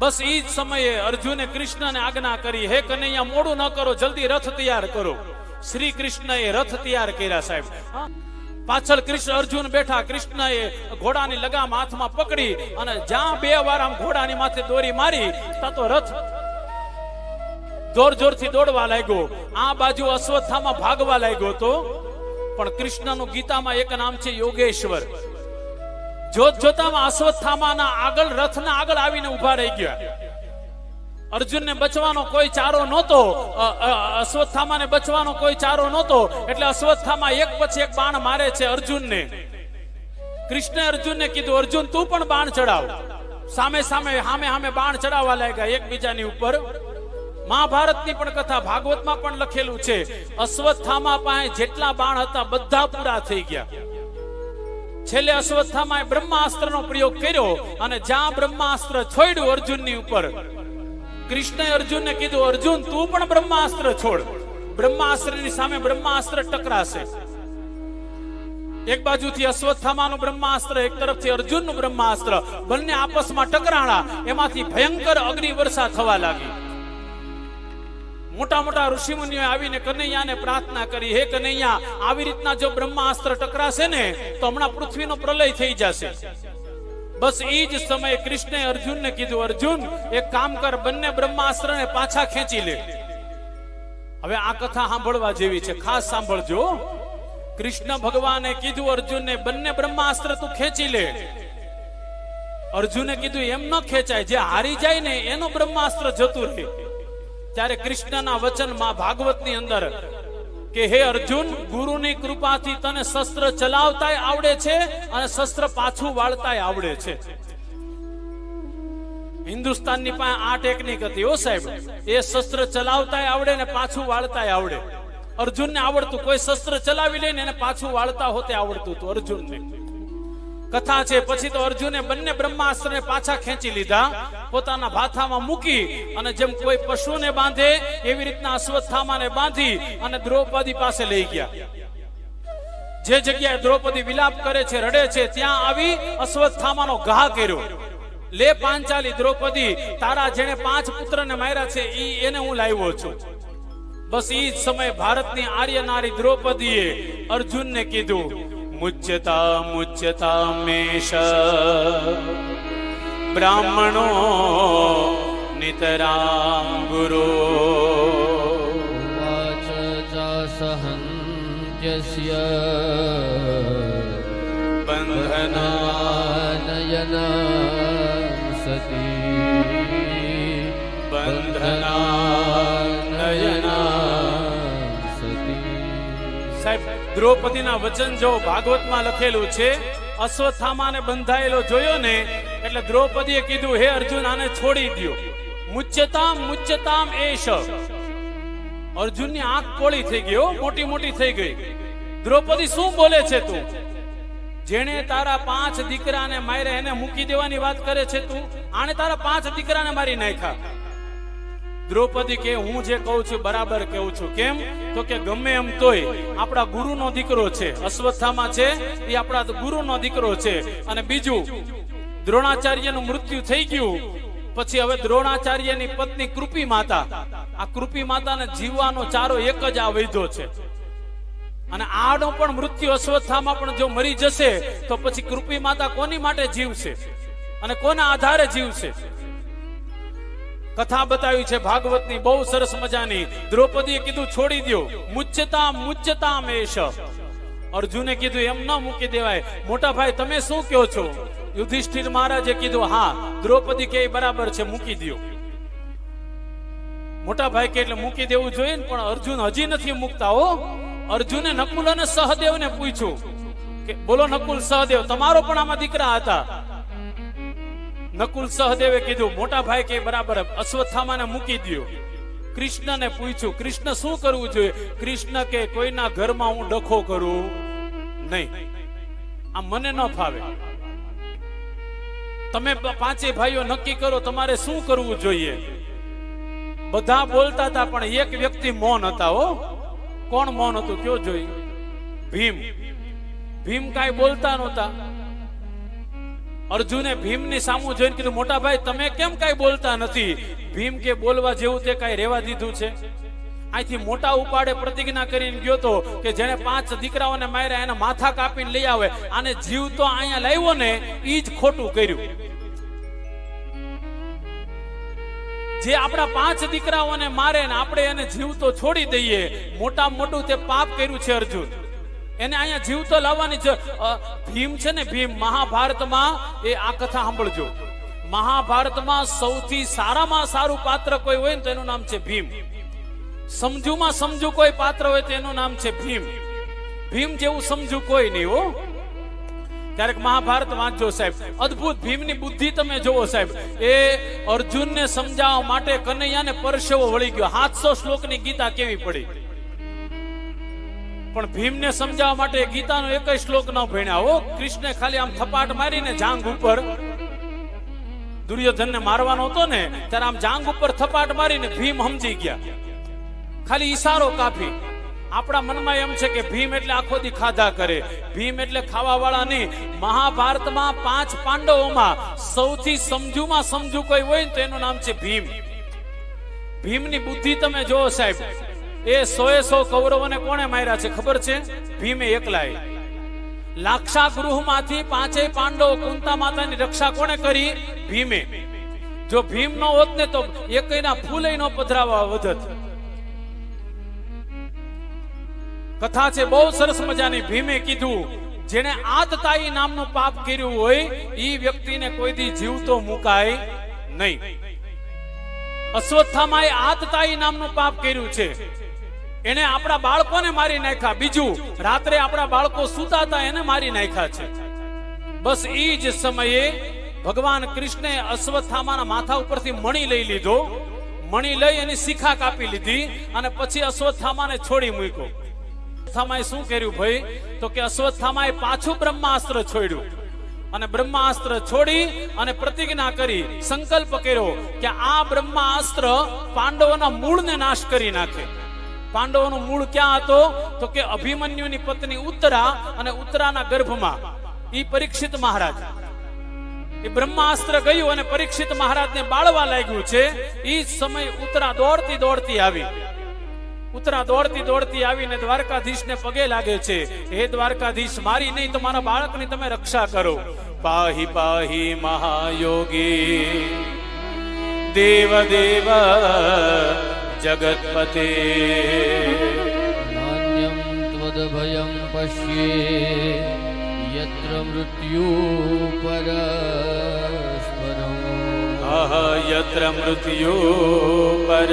બસ એ જ સમયે અર્જુને કૃષ્ણને આજ્ઞા કરી, હે કનૈયા, મોડું ન કરો, જલ્દી રથ તૈયાર કરો. શ્રી કૃષ્ણએ રથ તૈયાર કર્યા, સાહેબ. પાછળ કૃષ્ણ, અર્જુન બેઠા, કૃષ્ણએ ઘોડાની લગામ હાથમાં પકડી અને જ્યાં બે વાર આમ ઘોડાની માથે દોરી મારી તા રથ જોર જોરથી દોડવા લાગ્યો. આ બાજુ અશ્વત્થામાં ભાગવા લાગ્યો તો પણ કૃષ્ણનું ગીતામાં એક નામ છે યોગેશ્વર. જોત જોતામાં અશ્વત્થામાના આગળ, રથના આગળ આવીને ઊભા રહી ગયા. અર્જુનને બચવાનો કોઈ ચારો નહોતો અશ્વત્થામાને બચવાનો કોઈ ચારો નહોતો, એટલે અશ્વત્થામા એક પછી એક બાણ મારે છે અર્જુનને. કૃષ્ણે અર્જુનને કીધું, અર્જુન, તું પણ બાણ ચડાવ. સામે સામે સામે સામે બાણ ચડાવવા લાગ્યા એકબીજાની ઉપર. મહાભારતની પણ કથા ભાગવતમાં પણ લખેલું છે, અશ્વત્થામા પાસે જેટલા બાણ હતા, બધા પૂરા થઈ ગયા. છેલ્લે અશ્વત્થામાએ બ્રહ્માસ્ત્રનો પ્રયોગ કર્યો અને જ્યાં બ્રહ્માસ્ત્ર છોડ્યું અર્જુનની ઉપર. કૃષ્ણએ અર્જુનને કીધું, અર્જુન, તું પણ બ્રહ્માસ્ત્ર છોડ. બ્રહ્માસ્ત્રની સામે બ્રહ્માસ્ત્ર ટકરાશે. એક બાજુથી અશ્વત્થામાનું બ્રહ્માસ્ત્ર, એક તરફથી અર્જુનનું બ્રહ્માસ્ત્ર. બંને આપસમાં ટકરાણા. એમાંથી ભયંકર અગ્નિ વર્ષા થવા લાગી. મોટા મોટા ઋષિમુનિઓ આવીને કનૈયાને પ્રાર્થના કરી, હે કનૈયા, આવી રીતના જો બ્રહ્માસ્ત્ર ટકરાશે ને, તો હમણાં પૃથ્વીનો પ્રલય થઈ જશે. બસ એ જ સમયે કૃષ્ણે અર્જુનને કીધું, અર્જુન, એક કામ કર, બંને બ્રહ્માસ્ત્રને પાછા ખેંચી લે. હવે આ કથા સાંભળવા જેવી છે. ખાસ સાંભળજો. કૃષ્ણ ભગવાને કીધું, અર્જુનને, બંને બ્રહ્માસ્ત્ર તું ખેંચી લે. અર્જુને કીધું, એમ ન ખેંચાય, જે હારી જાય ને, એનું બ્રહ્માસ્ત્ર જતું રહે. ત્યારે કૃષ્ણના વચનમાં ભાગવતની અંદર કે હે અર્જુન, ગુરુની કૃપાથી તને શસ્ત્ર ચલાવતાય આવડે છે અને શસ્ત્ર પાછું વાળતાય આવડે છે. હિન્દુસ્તાનની પાસે આ ટેકનિક હતી ઓ સાહેબ. એ શસ્ત્ર ચલાવતાય આવડે ને પાછું વાળતાય આવડે. અર્જુનને આવડતું, કોઈ શસ્ત્ર ચલાવી લે ને એને પાછું વાળતા હોતે આવડતું હતું અર્જુનને. કથા છે. પછી તો અર્જુને બંને બ્રહ્માસ્ત્રને પાછા ખેંચી લીધા. પોતાના ભાથામાં મૂકી અને જેમ કોઈ પશુને બાંધે, એવી રીતના અશ્વત્થામાને બાંધી અને દ્રૌપદી પાસે લઈ ગયા. જે જગ્યાએ દ્રૌપદી વિલાપ કરે છે, રડે છે, ત્યાં આવી અશ્વત્થામાનો ઘા કર્યો. લે પાંચાલી દ્રૌપદી, તારા જેણે પાંચ પુત્રને માર્યા છે, ઈ એને હું લાવ્યો છું. બસ ઈ જ સમયે ભારતની આર્ય નારી દ્રૌપદીએ અર્જુનને કીધું मुच्यतामुच्यतामेष। ब्राह्मणो नितरां गुरो वाच च सह बन्धनानयन सती। बन्धना દ્રૌપદીના વચન જો ભાગવતમાં લખેલું છે, અશ્વત્થામાને બંધાયેલો જોયો ને, એટલે દ્રૌપદીએ કીધું, હે અર્જુન, આને છોડી દ્યો. મુચ્યતામ મુચ્યતામ એશ અર્જુનની આંખ કોળી થઈ ગઈ મોટી મોટી થઈ ગઈ. દ્રૌપદી શું બોલે છે તું? જેણે તારા પાંચ દીકરાને માર્યા, એને મૂકી દેવાની વાત કરે છે તું? આણે તારા પાંચ દીકરાને મારી નાખ્યા? દ્રૌપદી કે હું જે કહું છું, બરાબર કહું છું. કેમ? તો કે ગમે એમ તોય આપણા ગુરુનો દીકરો છે. અશ્વત્થામાં છે, એ આપણા ગુરુનો દીકરો છે. અને બીજું, દ્રોણાચાર્યનું મૃત્યુ થઈ ગયું. પછી હવે દ્રોણાચાર્યની પત્ની કૃપી માતા. આ કૃપી માતાને જીવવાનો ચારો એક જ આ વૈધો છે. અને આનો પણ મૃત્યુ અશ્વત્થામાં પણ જો મરી જશે, તો પછી કૃપી માતા કોની માટે જીવશે? અને કોના આધારે જીવશે? કથા બતાવી છે ભાગવતની, બહુ સરસ મજાની. દ્રૌપદીએ કીધું, છોડી દો મુચ્યતા મુચ્યતા મેષ અર્જુને કીધું, એમ ન મૂકી દેવાય. મોટા ભાઈ, તમે શું કહો છો? યુધિષ્ઠિર મહારાજે કીધું, હા, દ્રૌપદી કે બરાબર છે, મૂકી દો મોટા ભાઈ કે એટલે મૂકી દેવું જોઈએ પણ અર્જુન હજી નથી મૂકતા હો. અર્જુને નકુલ અને સહદેવને પૂછ્યું કે, બોલો નકુલ, સહદેવ, તમારો પણ આમાં દીકરા હતા. નકુલ સહદેવે કીધું, મોટા ભાઈ કે બરાબર, અશ્વત્થામાને મૂકી દ્યો. કૃષ્ણને પૂછ્યું, કૃષ્ણ, શું કરવું જોઈએ? કૃષ્ણ કે, કોઈના ઘરમાં હું ડખો કરું નહીં. આ મને ન ફાવે. તમે પાંચે ભાઈઓ નક્કી કરો, તમારે શું કરવું જોઈએ? બધા બોલતા હતા, પણ એક વ્યક્તિ મૌન હતા, હો. કોણ મૌન હતું? કયો જોઈ ભીમ. ભીમ કાંઈ બોલતા નહોતા. અર્જુને ભીમની સામું જોઈને કીધું, મોટા ભાઈ, તમે કેમ કાંઈ બોલતા નથી? ભીમ કે બોલવા જેવું તે કાંઈ રહેવા દીધું છે? અહીંથી મોટા ઉપાડે પ્રતિજ્ઞા કરીને ગયો તો કે જેને પાંચ દીકરાઓને માર્યા, એને માથા કાપીને લઈ આવે. આને જીવ તો અહીંયા લાવ્યો ને એ જ ખોટું કર્યું. જે આપણા પાંચ દીકરાઓને મારે ને આપણે એને જીવ તો છોડી દઈએ, મોટા મોટું તે પાપ કર્યું છે અર્જુન. એને અહીંયા જીવ તો લાવવાની છે ભીમ છે ને ભીમ, મહાભારતમાં એ આ કથા સાંભળજો. મહાભારતમાં સૌથી સારામાં સારું પાત્ર કોઈ હોય ને તો એનું નામ છે ભીમ. સમજુમાં સમજુ કોઈ પાત્ર હોય તો એનું નામ છે ભીમ. ભીમ જેવું સમજુ કોઈ નહીં હો. ક્યારેક મહાભારત વાંચજો સાહેબ. અદ્ભુત ભીમની બુદ્ધિ તમે જોવો સાહેબ. એ અર્જુનને સમજાવવા માટે કનૈયાને પરસેવો વળી ગયો. સાતસો શ્લોકની ગીતા કેવી પડી? પણ ભીમને સમજાવવા માટે ગીતાનો એક શ્લોક ન ભણ્યા. હો, કૃષ્ણે ખાલી આમ થપાટ મારીને જાંગ ઉપર દુર્યોધનને મારવાનો હતો ને, ત્યારે આમ જાંગ ઉપર થપાટ મારીને ભીમ સમજી ગયા. ખાલી ઈશારો કાપી. આપણા મનમાં એમ છે કે ભીમ એટલે આખો દી ખાધા કરે. ભીમ એટલે ખાવા વાળા નહીં. મહાભારતમાં પાંચ પાંડવોમાં સૌથી સમજુમાં સમજુ કોઈ હોય તો એનું નામ છે ભીમ. ભીમની બુદ્ધિ તમે જોવો સાહેબ. એ સોએ સો કૌરવોને કોણે માર્યા છે? ખબર છે? ભીમે એકલાએ. લાક્ષા ગૃહમાંથી પાંચેય પાંડવ કુંતા માતાની રક્ષા કોણે કરી? ભીમે. જો ભીમ ન હોત ને તો એકયના ફૂલે નો પધરાવા વધત કથા છે, બહુ સરસ મજાની. ભીમે કીધું જેને આતતાઈ નામનું પાપ કર્યું હોય, ઈ વ્યક્તિને કોઈ દી જીવતો મુકાય નહીં. અશ્વત્થામાએ આતતાઈ નામનું પાપ કર્યું છે. એને આપણા બાળકોને મારી નાખ્યા. બીજું, રાત્રે આપણા બાળકો સૂતા હતા, એને મારી નાખ્યા છે. બસ ઈ જ સમયે ભગવાન કૃષ્ણે અશ્વત્થામાના માથા ઉપરથી મણી લઈ લીધો. મણી લઈ એની શિખા કાપી લીધી અને પછી અશ્વત્થામાને છોડી મૂક્યો. અશ્વત્થામાએ શું કર્યું ભાઈ? તો કે અશ્વત્થામાએ પાછું બ્રહ્માસ્ત્ર છોડ્યું. અને બ્રહ્માસ્ત્ર છોડી અને પ્રતિજ્ઞા કરી, સંકલ્પ કર્યો કે આ બ્રહ્માસ્ત્ર પાંડવોના મૂળને નાશ કરી નાખે. પાંડવોનું મૂળ ક્યાં હતો? તો કે અભિમન્યુની પત્ની ઉત્તરા અને ઉત્તરાના ગર્ભમાં. ઈ પરીક્ષિત મહારાજ. એ બ્રહ્માસ્ત્ર ગયું અને પરીક્ષિત મહારાજને બાળવા લાગ્યું છે. ઈ સમય ઉત્તરા દોડતી દોડતી આવી. ઉત્તરા દોડતી દોડતી આવીને દ્વારકાધીશને પગે લાગે છે. હે દ્વારકાધીશ, મારી નહીં તો મારા બાળકની તમે રક્ષા કરો. પાહી પાહી, મહાયોગી. દેવ દેવ. જગતપતે નાન્યમ ત્વદભયમ પશ્યે યત્ર મૃત્યુ પરસ્પરમ અહ યત્ર મૃત્યુ પર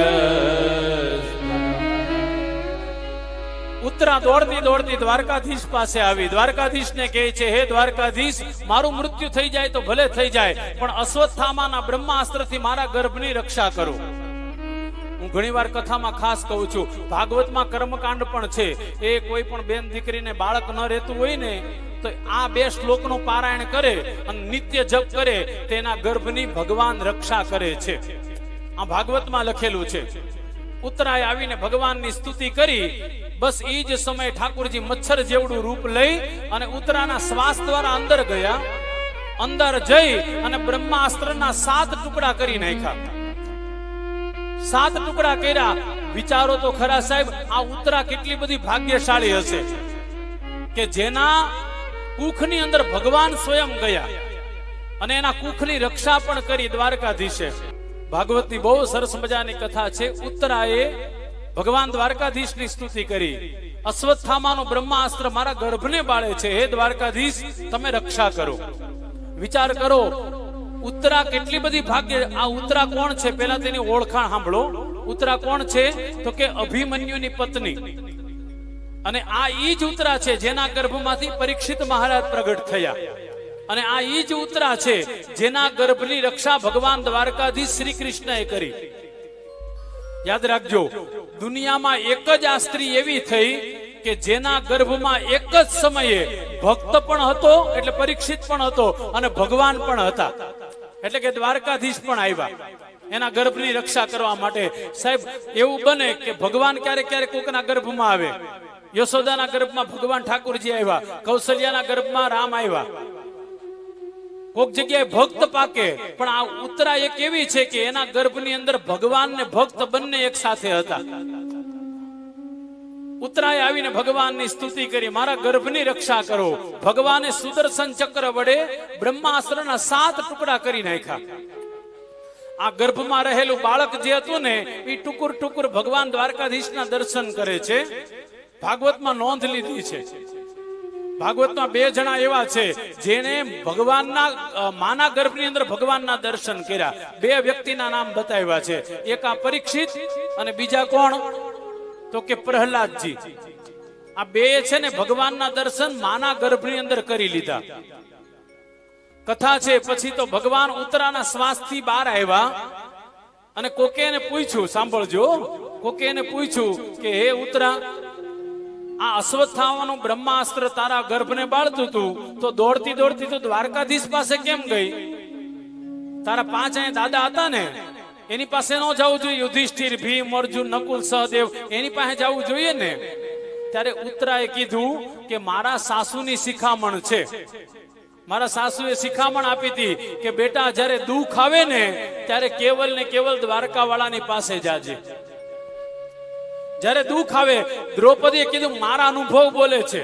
ઉત્તરા દોડતી દોડતી દ્વારકાધીશ પાસે આવી દ્વારકાધીશને કહે છે હે દ્વારકાધીશ મારું મૃત્યુ થઈ જાય તો ભલે થઈ જાય પણ અશ્વત્થામાના બ્રહ્માસ્ત્રથી મારા ગર્ભની રક્ષા કરો. હું ઘણીવાર કથામાં ખાસ કહું છું. ભાગવતમાં કર્મકાંડ પણ છે. એ કોઈ પણ બેન દીકરીને બાળક ન રહેતું હોય ને, તો આ બે શ્લોકનું પારાયણ કરે અને નિત્ય જપ કરે, તેના ગર્ભની ભગવાન રક્ષા કરે છે. આ ભાગવતમાં લખેલું છે. ઉત્તરાય આવીને ભગવાનની સ્તુતિ કરી, બસ એ જ સમયે ઠાકોરજી મચ્છર જેવડું રૂપ લઈ અને ઉત્તરાના શ્વાસ દ્વારા અંદર ગયા. અંદર જઈ અને બ્રહ્માસ્ત્રના સાત ટુકડા કરી નાખ્યા. સાત ટુકડા કર્યા. વિચારો તો ખરા સાહેબ, આ ઉત્તરા કેટલી બધી ભાગ્યશાળી હશે. કે જેના કુખની અંદર ભગવાન સ્વયં ગયા અને એના કુખની રક્ષા પણ કરી દ્વારકાધીશે. ભાગવતની બહુ સરસ મજાની કથા છે. ઉત્તરાએ ભગવાન દ્વારકાધીશની સ્તુતિ કરી. અશ્વત્થામાનું બ્રહ્માસ્ત્ર મારા ગર્ભને બાળે છે. હે દ્વારકાધીશ, તમે રક્ષા કરો. વિચાર કરો ઉત્તરા કેટલી બધી ભાગ્ય આ ઉત્તરા કોણ છે? પેલા તેની ઓળખાણ સાંભળો. ઉત્તરા કોણ છે? તો કે અભિમન્યુની પત્ની. અને આ ઈ જ ઉત્તરા છે જેના ગર્ભમાંથી પરીક્ષિત મહારાજ પ્રગટ થયા. અને આ ઈ જ ઉત્તરા છે જેના ગર્ભની રક્ષા ભગવાન દ્વારકાધીશ શ્રી કૃષ્ણએ કરી. યાદ રાખજો, દુનિયામાં એક જ આ સ્ત્રી એવી થઈ કે જેના ગર્ભમાં એક જ સમયે ભક્ત પણ હતો, એટલે પરીક્ષિત પણ હતો અને ભગવાન પણ હતા. એટલે કે દ્વારકાધીશ પણ આવ્યા. એના ગર્ભની રક્ષા કરવા માટે. સાહેબ, એવું બને કે ભગવાન ક્યારેક ક્યારેક કોકના ગર્ભમાં આવે. યશોદાના ગર્ભમાં ભગવાન ઠાકોરજી આવ્યા. કૌશલ્યાના ગર્ભમાં રામ આવ્યા. કોક જગ્યાએ ભક્ત પાકે, પણ આ ઉત્તરા એક એવી છે કે એના ગર્ભની અંદર ભગવાન ને ભક્ત બંને એક સાથે હતા. ઉત્તરાએ આવીને ભગવાનની સ્તુતિ કરી, મારા ગર્ભની રક્ષા કરો. ભગવાને સુદર્શન ચક્ર વડે બ્રહ્માસ્ત્રના સાત ટુકડા કરી નાખ્યા. આ ગર્ભમાં રહેલું બાળક જે હતું ને એ ટુકુર ટુકુર ભગવાન દ્વારકાધીશના દર્શન કરે છે. ભાગવતમાં નોંધ લીધી છે. ભાગવતમાં બે જણા એવા છે જેને ભગવાનના માના ગર્ભની અંદર ભગવાનના દર્શન કર્યા. બે વ્યક્તિના નામ બતાવ્યા છે. એક આ પરીક્ષિત અને બીજા કોણ? તો કે પ્રહલાદજી, આ બે છે ને ભગવાનના દર્શન માના ગર્ભની અંદર કરી લીધા. કથા છે, પછી તો ભગવાન ઉત્તરાના શ્વાસથી બહાર આવ્યા અને કોકે એને પૂછ્યું, સાંભળજો, કોકે એને પૂછ્યું કે, હે ઉત્તરા, આ અશ્વત્થામાનું બ્રહ્માસ્ત્ર તારા ગર્ભને બાળતું તું, તો દોડતી દોડતી તો દ્વારકાધીશ પાસે કેમ ગઈ? તારા પાંચ અહીંયા દાદા હતા ને એની પાસે ન જવું જોઈએ. યુધિષ્ઠિર, ભીમ, અર્જુન, નકુલ, સહદેવ, એની પાસે જવું જોઈએ ને? ત્યારે ઉત્તરાએ કીધું કે મારા સાસુની શિખામણ છે. મારા સાસુએ શિખામણ આપી હતી કે બેટા, જ્યારે દુઃખ આવે ને, ત્યારે કેવલ ને કેવલ દ્વારકા વાળાની પાસે જાજે. જ્યારે દુઃખ આવે, દ્રૌપદીએ કીધું, મારા અનુભવ બોલે છે.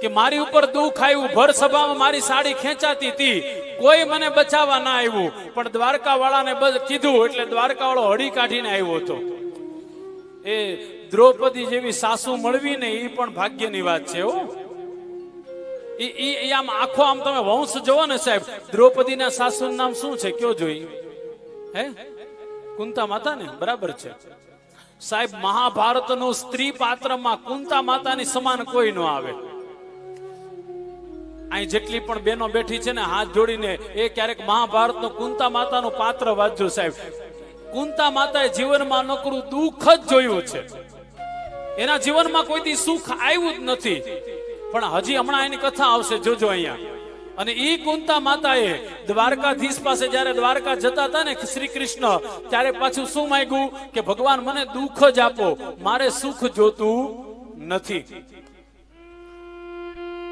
કે મારી ઉપર દુઃખ આવ્યું, ભર સભામાં મારી સાડી ખેંચાતી હતી. કોઈ મને બચાવવા ના આવ્યું. પણ દ્વારકા વાળાને કીધું, એટલે દ્વારકા વાળો હળી કાઢીને આવ્યો હતો. એ દ્રૌપદી જેવી સાસુ મળવી ને એ પણ ભાગ્યની વાત છે, હો. એ એ આમ આખો આમ તમે વંશ જોવો ને સાહેબ, દ્રૌપદીના સાસુનું નામ શું છે, કયો જોઈ? હે? કુંતા માતા ને બરાબર છે. સાહેબ, મહાભારતનું સ્ત્રી પાત્રમાં કુંતા માતાની સમાન કોઈ ન આવે. અહીં જેટલી પણ બહેનો બેઠી છે ને, હાથ જોડીને એ ક્યારેક મહાભારતનું કુંતા માતાનું પાત્ર વાંચજો સાહેબ. કુંતા માતાએ જીવનમાં નકરું દુઃખ જ જોયું છે. એના જીવનમાં કોઈ દી સુખ આવ્યું જ નથી. પણ હજી હમણાં એની કથા આવશે, જોજો અહીંયા. અને ઈ કુંતા માતાએ દ્વારકાધીશ પાસે જ્યારે દ્વારકા જતા હતા ને શ્રી કૃષ્ણ ત્યારે પાછું શું માંગ્યું? કે ભગવાન મને દુઃખ જ આપો, મારે સુખ જોતું નથી.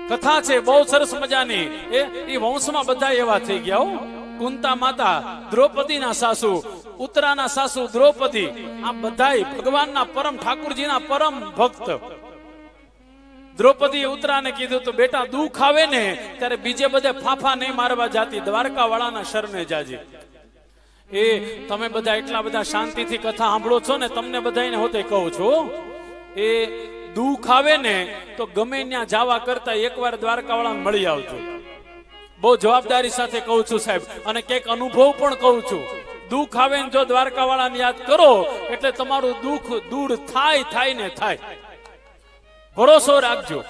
કથા છે, બહુ સરસ મજાની. એ એ વંશમાં બધા એવા થઈ ગયા હો. કુંતા માતા, દ્રૌપદીના સાસુ, ઉત્તરાના સાસુ દ્રૌપદી, આ બધાય ભગવાનના પરમ ઠાકુરજીના પરમ ભક્ત. દ્રૌપદીએ ઉત્તરાને કીધું તો, બેટા, દુઃખ આવે ને, ત્યારે બીજે બધે ફાફા નહીં મારવા જાતી દ્વારકા વાળાના શરણે જાજી. એ, તમે બધા એટલા બધા શાંતિથી કથા સાંભળો છો ને, તમને બધાને હોતે કહું છું. એ દુઃખ આવે ને, તો ગમે ત્યાં જવા કરતા એકવાર દ્વારકાવાળાને મળી આવજો. બહુ જવાબદારી સાથે કહું છું સાહેબ, અને કંઈક અનુભવ પણ કહું છું. દુઃખ આવે ને જો દ્વારકાવાળાને યાદ કરો, એટલે તમારું દુઃખ દૂર થાય થાય ને થાય. ભરોસો રાખજો.